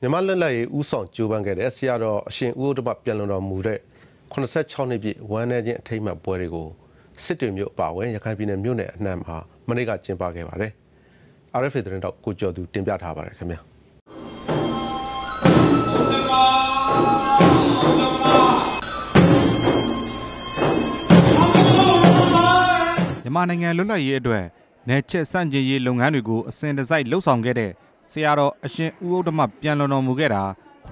မြန်မာလက်လက်ရေးဥဆောင်ကြိုးပမ်းခဲ့တဲ့ဆရာတော်အရှင်ဦးဥဒ္ဓမပြန်လွန်တော်မူတဲ့86နှစ်ပြည့်ဝမ်းနည်းခြင်းအထိမ်းအမှတ်ပွဲတွေကိုစစ်တွေမြို့အပါအဝင်ရခိုင်ပြည်နယ်မြို့နယ်အနှံ့မှာမနေ့ကကျင်းပခဲ့ပါတယ်။ RFA သတင်းတော့ကိုကျော်သူတင်ပြထားပါတယ်ခင်ဗျာ။မြန်မာနိုင်ငံလွတ်လပ်ရေးအတွက်နယ်ချဲ့ဆန့်ကျင်ရေးလုပ်ငန်းတွေကိုအစဉ်တစိုက်လုပ်ဆောင်ခဲ့တဲ့ ဆရာတော်အရှင်ဦးဥဒ္ဓမပြန်လွန်တော်မူခဲ့တာ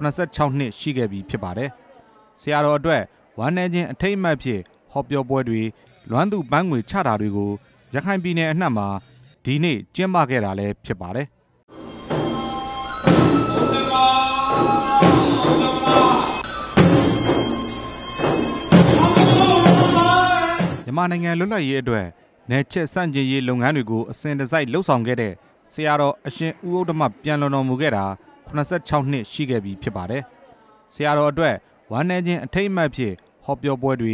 86နှစ်ရှိခဲ့ပြီဖြစ်ပါတယ်။ဆရာတော်အတွက်ဝမ်းနည်းခြင်းအထိမ်းအမှတ်အဖြစ်ဟောပြောပွဲတွေလွမ်းသူ့ပန်းငွေချတာတွေကိုရခိုင်ပြည်နယ်အနှံ့မှာဒီနေ့ကျင်းပခဲ့တာလည်းဖြစ်ပါတယ်။မြန်မာနိုင်ငံလွတ်လပ်ရေးအတွက်နယ်ချဲ့ဆန့်ကျင်ရေးလုပ်ငန်းတွေကိုအစဉ်တစိုက်လုပ်ဆောင်ခဲ့တဲ့ ဆရာတော်အရှင်ဦးဥဒ္ဓမပြန်လွန်တော်မူခဲ့တာ86နှစ်ရှိခဲ့ပြီဖြစ်ပါတယ်။ဆရာတော်အတွက်ဝမ်းနည်းခြင်းအထိမ်းအမှတ်အဖြစ်ဟောပြောပွဲတွေ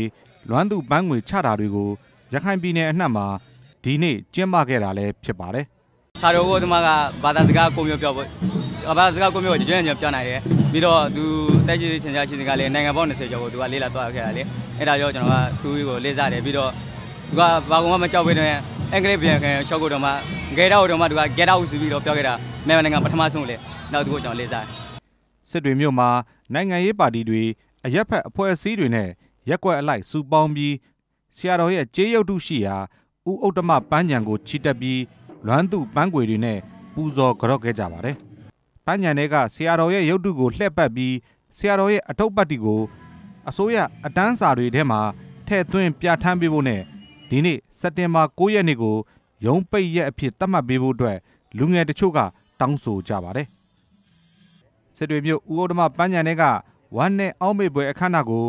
လွမ်းသူ့ပန်းငွေချတာတွေကိုရခိုင်ပြည်နယ်အနှံ့မှာဒီနေ့ကျင်းပခဲ့တာလည်းဖြစ်ပါတယ်။ဆရာတော်ဦးဥဒ္ဓမကဘာသာစကားကိုမျိုးပြောဖို့ဘာသာစကားကိုမျိုးကိုကျွမ်းကျွမ်းပြောနိုင်တယ်ပြီးတော့သူအသက်ကြီးစင်ကြာရှိစဉ်ကလည်းနိုင်ငံပေါင်း20ကျော်ကိုသူကလေးလာသွားခဲ့တာလေအဲ့ဒါကြောင့်ကျွန်တော်ကသူ့ကိုလေးစားတယ်ပြီးတော့သူကဘာကောင်မှမကြောက်ဘဲနဲ့ အင်္ဂလိပ်ပြန်ခင်ရှော့ကိုတော့မှဂဲတာကိုတော့မှသူက get out ဆိုပြီးတော့ပြောခဲ့တာမြန်မာနိုင်ငံပထမဆုံးလေနောက်သူကိုကျွန်တော်လေးစားတယ်စစ်တွေမြို့မှာနိုင်ငံရေးပါတီတွေအရက်ဖက်အဖွဲ့အစည်းတွေနဲ့ရက်ကွက်အလိုက်စုပေါင်းပြီးဆရာတော်ရဲ့ကြေးရုပ်တုရှိရာဥဥတ္တမပန်းညံကိုချီတက်ပြီးလွမ်းသူ့ပန်းခွေတွေနဲ့ပူဇော်ကြော့ခဲ့ကြပါတယ်။ပန်းညံတွေကဆရာတော်ရဲ့ရုပ်တုကိုလှည့်ပတ်ပြီးဆရာတော်ရဲ့အထုပ်ပတ်တီကိုအစိုးရအတန်းစာတွေထဲမှာထည့်သွင်းပြဋ္ဌာန်းပေးဖို့နဲ့ ဒီနေ့စက်တင်ဘာ9ရက်နေ့ကိုရုံးပိတ်ရက်အဖြစ်သတ်မှတ်ပေးဖို့အတွက်လူငယ်တချို့ကတောင်းဆိုကြပါတယ်။စစ်တွေမြို့ဦးဥဒ္ဓမပန်းညံတွေကဝမ်းနဲ့အောက်မေ့ပွဲအခမ်းအနားကို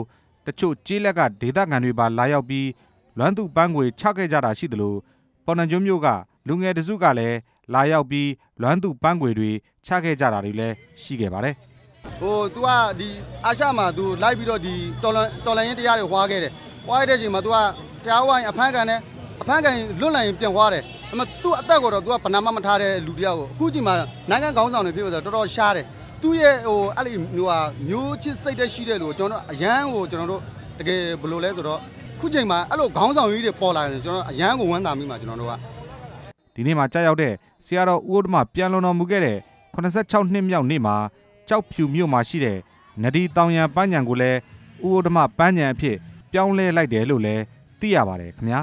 တချို့ကျေးလက်ကဒေသခံတွေပါလာရောက်ပြီးလွမ်းသူ့ပန်းငွေချခဲ့ကြတာရှိသလိုပေါ်နှံကျွန်းမြို့ကလူငယ်တစုကလည်းလာရောက်ပြီးလွမ်းသူ့ပန်းငွေတွေချခဲ့ကြတာတွေလည်းရှိခဲ့ပါတယ်။ဟို तू ကဒီအာရှမှာ तू လိုက်ပြီးတော့ဒီတော်လန်တော်လန်ရင်တရားတွေဟွာခဲ့တယ် ဝိုင်းတဲ့အချိန်မှာ तू ကတရားဝိုင်းအဖမ်းခံတယ်အဖမ်းခံလွတ်လာရင်ပြန်သွားတယ်အမသူ့အသက်ကိုတော့ तू ကဘဏမမထားတဲ့လူတယောက်ကိုအခုချိန်မှာနိုင်ငံခေါင်းဆောင်တွေဖြစ်လို့ဆိုတော့တော်တော်ရှားတယ်သူ့ရဲ့ဟိုအဲ့ဒီဟိုဟာမျိုးချစ်စိတ်တက်ရှိတဲ့လူကိုကျွန်တော်အရန်ကိုကျွန်တော်တို့တကယ်ဘယ်လိုလဲဆိုတော့ခုချိန်မှာအဲ့လိုခေါင်းဆောင်ကြီးတွေပေါ်လာရင်ကျွန်တော်အရန်ကိုဝမ်းသာမိမှာကျွန်တော်တို့ကဒီနေ့မှာကြာရောက်တဲ့ဆရာတော်ဦးဥဒ္ဓမပြန်လွန်တော်မူခဲ့တဲ့86နှစ်မြောက်နေ့မှာကြောက်ဖြူမြို့မှာရှိတဲ့နဒီတောင်ရန်ပန်းညံကိုလည်းဦးဥဒ္ဓမပန်းညံအဖြစ် ပြောင်းလဲလိုက်တယ်လို့လည်းသိရပါတယ်ခင်ဗျာ